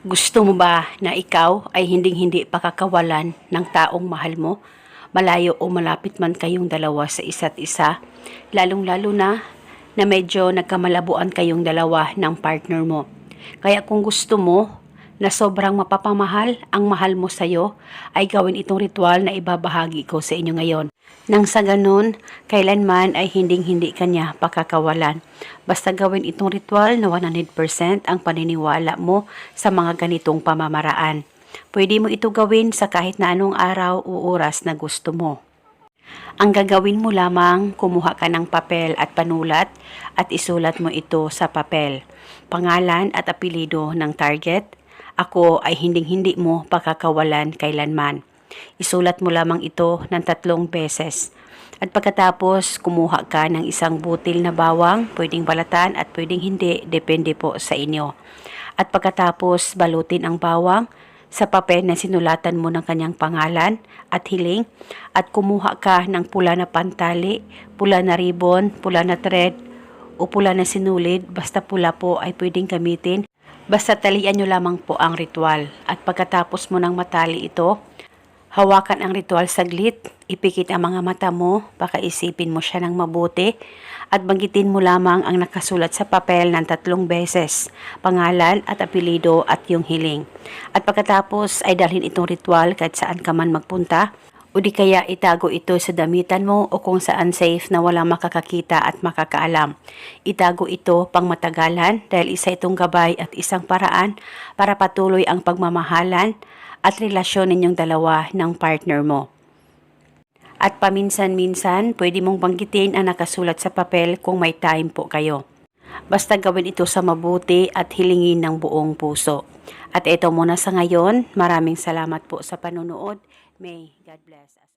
Gusto mo ba na ikaw ay hinding-hindi pakakawalan ng taong mahal mo? Malayo o malapit man kayong dalawa sa isa't isa, lalong-lalo na na medyo nagkamalabuan kayong dalawa ng partner mo. Kaya kung gusto mo na sobrang mapapamahal ang mahal mo sa'yo, ay gawin itong ritual na ibabahagi ko sa inyo ngayon. Nang sa ganun, kailanman ay hinding-hindi kanya pakakawalan. Basta gawin itong ritual na 100% ang paniniwala mo sa mga ganitong pamamaraan. Pwede mo ito gawin sa kahit na anong araw o oras na gusto mo. Ang gagawin mo lamang, kumuha ka ng papel at panulat at isulat mo ito sa papel. Pangalan at apelido ng target. Ako ay hinding-hindi mo pakakawalan kailanman. Isulat mo lamang ito ng tatlong beses. At pagkatapos, kumuha ka ng isang butil na bawang, pwedeng balatan at pwedeng hindi, depende po sa inyo. At pagkatapos, balutin ang bawang sa papel na sinulatan mo ng kanyang pangalan at hiling at kumuha ka ng pula na pantali, pula na ribbon, pula na thread o pula na sinulid, basta pula po ay pwedeng gamitin. Basta talian nyo lamang po ang ritual at pagkatapos mo ng matali ito, Hawakan ang ritual saglit, ipikit ang mga mata mo, pakaisipin mo siya ng mabuti, at banggitin mo lamang ang nakasulat sa papel ng tatlong beses, pangalan at apelido at yung hiling. At pagkatapos ay dalhin itong ritual kahit saan ka man magpunta, o di kaya itago ito sa damitan mo o kung saan safe na walang makakakita at makakaalam. Itago ito pang matagalan dahil isa itong gabay at isang paraan para patuloy ang pagmamahalan at relasyon ninyong dalawa ng partner mo. At paminsan-minsan, pwede mong banggitin ang nakasulat sa papel kung may time po kayo. Basta gawin ito sa mabuti at hilingin ng buong puso. At ito muna sa ngayon, maraming salamat po sa panonood. May God bless us.